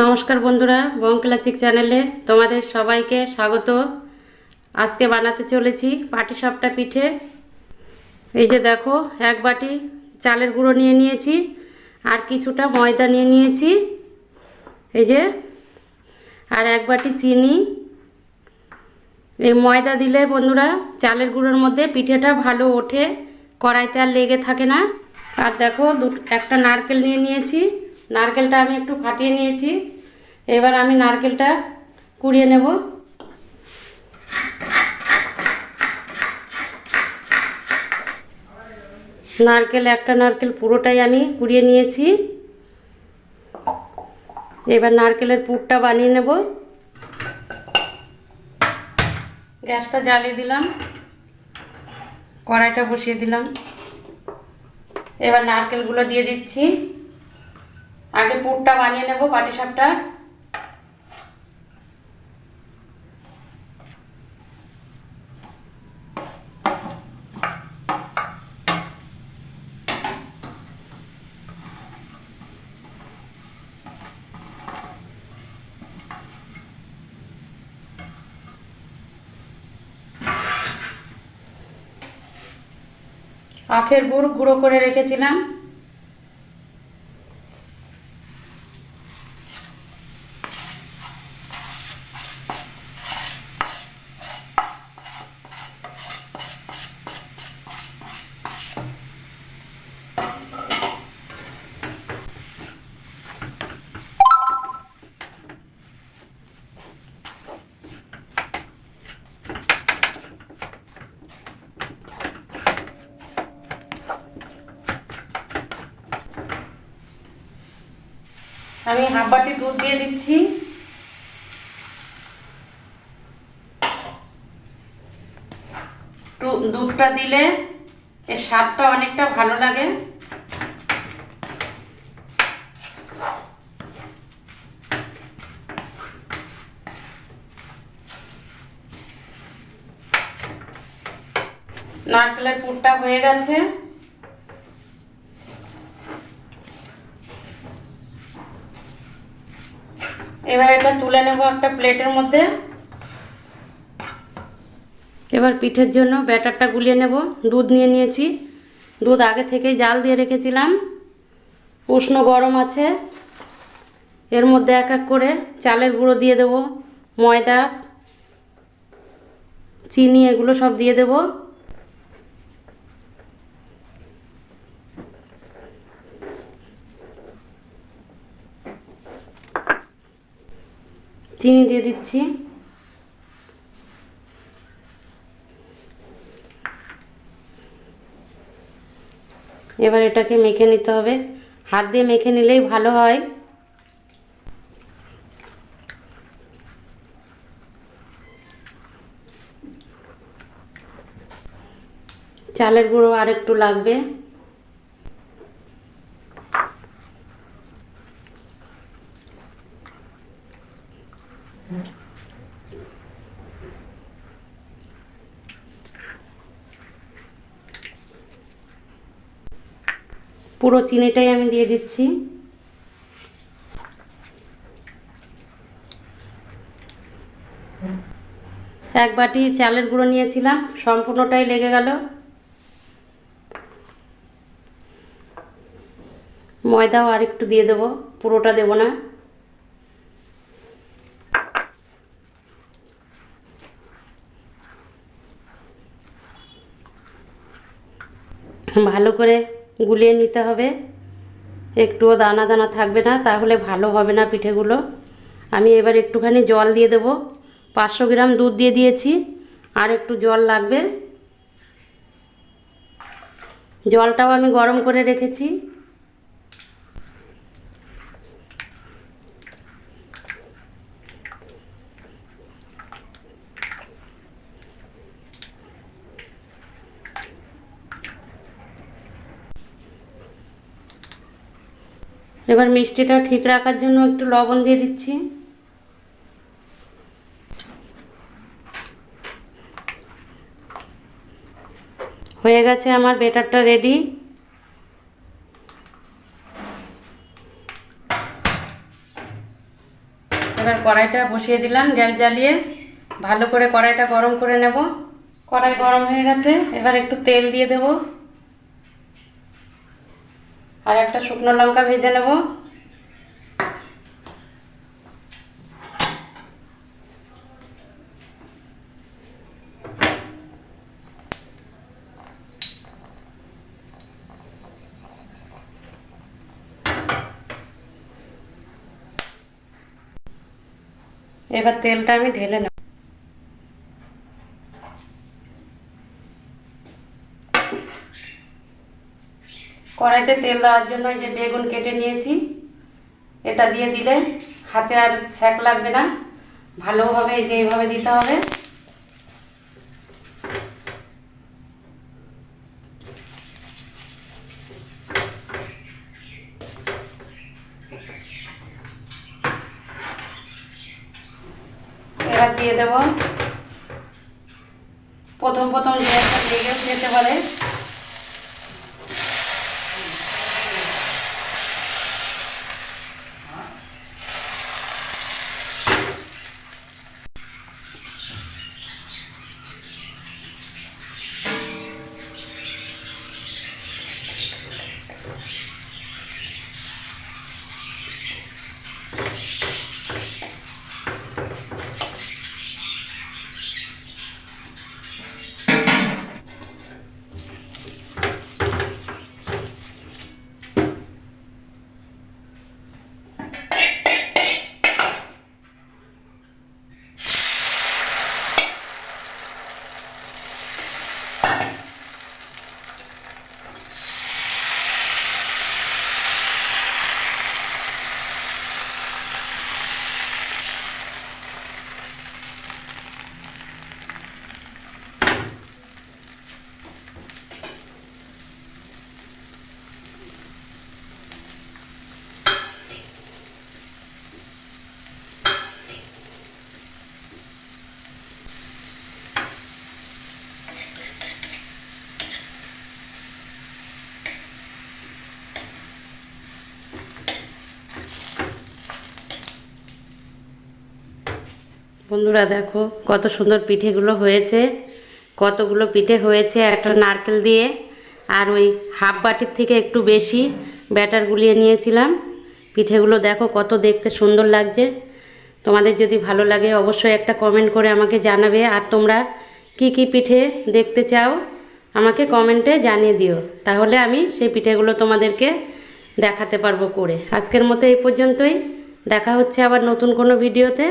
নমস্কার বন্ধুরা বঙ্কলাচিক চ্যানেলে তোমাদের সবাইকে স্বাগত। আজকে বানাতে চলেছি পাটিসাপটা পিঠে। এই যে দেখো, এক বাটি চালের গুঁড়ো নিয়ে নিয়েছি, আর কিছুটা ময়দা নিয়ে নিয়েছি, এই যে, আর এক বাটি চিনি। এই ময়দা দিলে বন্ধুরা, চালের গুঁড়োর মধ্যে পিঠেটা ভালো ওঠে, কড়াইতে আর লেগে থাকে না। আর দেখো দু একটা নারকেল নিয়ে নিয়েছি। নারকেলটা আমি একটু ফাটিয়ে নিয়েছি। এবার আমি নারকেলটা কুড়িয়ে নেব। নারকেল, একটা নারকেল পুরোটাই আমি কুড়িয়ে নিয়েছি। এবার নারকেলের পুরটা বানিয়ে নেব। গ্যাসটা জ্বালিয়ে দিলাম। কড়াইটা বসিয়ে দিলাম। এবার নারকেলগুলো দিয়ে দিচ্ছি। আগে পুরটা বানিয়ে নেব পাটিসাপটা আখের গুড় গুঁড়ো করে রেখেছিলাম। আমি হাফ বাটি দুধ দিয়ে দিচ্ছি। দুধটা দিলে এর স্বাদটা অনেকটা ভালো লাগে। নারকেলের পুরটা হয়ে গেছে। এবার এটা তুলে নেব একটা প্লেটের মধ্যে। এবার পিঠের জন্য ব্যাটারটা গুলিয়ে নেব। দুধ নিয়ে নিয়েছি। দুধ আগে থেকেই জাল দিয়ে রেখেছিলাম। উষ্ণ গরম আছে। এর মধ্যে এক এক করে চালের গুঁড়ো দিয়ে দেব, ময়দা, চিনি এগুলো সব দিয়ে দেবো। চিনি দিয়ে দিচ্ছি। এবার এটাকে মেখে নিতে হবে। হাত দিয়ে মেখে নিলেই ভালো হয়। চালের গুঁড়ো আর একটু লাগবে। পুরো চিনিটাই আমি দিয়ে দিচ্ছি। এক বাটি চালের গুঁড়ো নিয়েছিলাম, সম্পূর্ণটাই লেগে গেল। ময়দাও আর একটু দিয়ে দেবো, পুরোটা দেবো না। ভালো করে গুলিয়ে নিতে হবে। একটুও দানা দানা থাকবে না, তাহলে ভালো হবে না পিঠেগুলো। আমি এবার একটুখানি জল দিয়ে দেব। পাঁচশো গ্রাম দুধ দিয়ে দিয়েছি, আর একটু জল লাগবে। জলটাও আমি গরম করে রেখেছি। এবার মিষ্টিটা ঠিক রাখার জন্য একটু লবণ দিয়ে দিচ্ছি। হয়ে গেছে আমার বেটারটা রেডি এবার কড়াইটা বসিয়ে দিলাম গ্যাস জ্বালিয়ে। ভালো করে কড়াইটা গরম করে নেব। কড়াই গরম হয়ে গেছে, এবার একটু তেল দিয়ে দেব। আর একটা শুকনো লঙ্কা ভেজে নেব। এবার তেলটা আমি ঢেলে নেব। কড়াইতে তেল দেওয়ার জন্য এই যে বেগুন কেটে নিয়েছি। এটা দিয়ে দিলে হাতে আর ছ্যাঁক লাগবে না। ভালোভাবে এই যে এইভাবে দিতে হবে। এবার দিয়ে দেব। প্রথম প্রথম গ্যাসটা লেগেও যেতে পারে। বন্ধুরা দেখো, কত সুন্দর পিঠেগুলো হয়েছে। কতগুলো পিঠে হয়েছে, একটা নারকেল দিয়ে, আর ওই হাফ বাটির থেকে একটু বেশি ব্যাটার গুলিয়ে নিয়েছিলাম। পিঠেগুলো দেখো, কত দেখতে সুন্দর লাগছে। তোমাদের যদি ভালো লাগে, অবশ্যই একটা কমেন্ট করে আমাকে জানাবে। আর তোমরা কি কি পিঠে দেখতে চাও, আমাকে কমেন্টে জানিয়ে দিও। তাহলে আমি সেই পিঠেগুলো তোমাদেরকে দেখাতে পারব করে। আজকের মতো এই পর্যন্তই। দেখা হচ্ছে আবার নতুন কোনো ভিডিওতে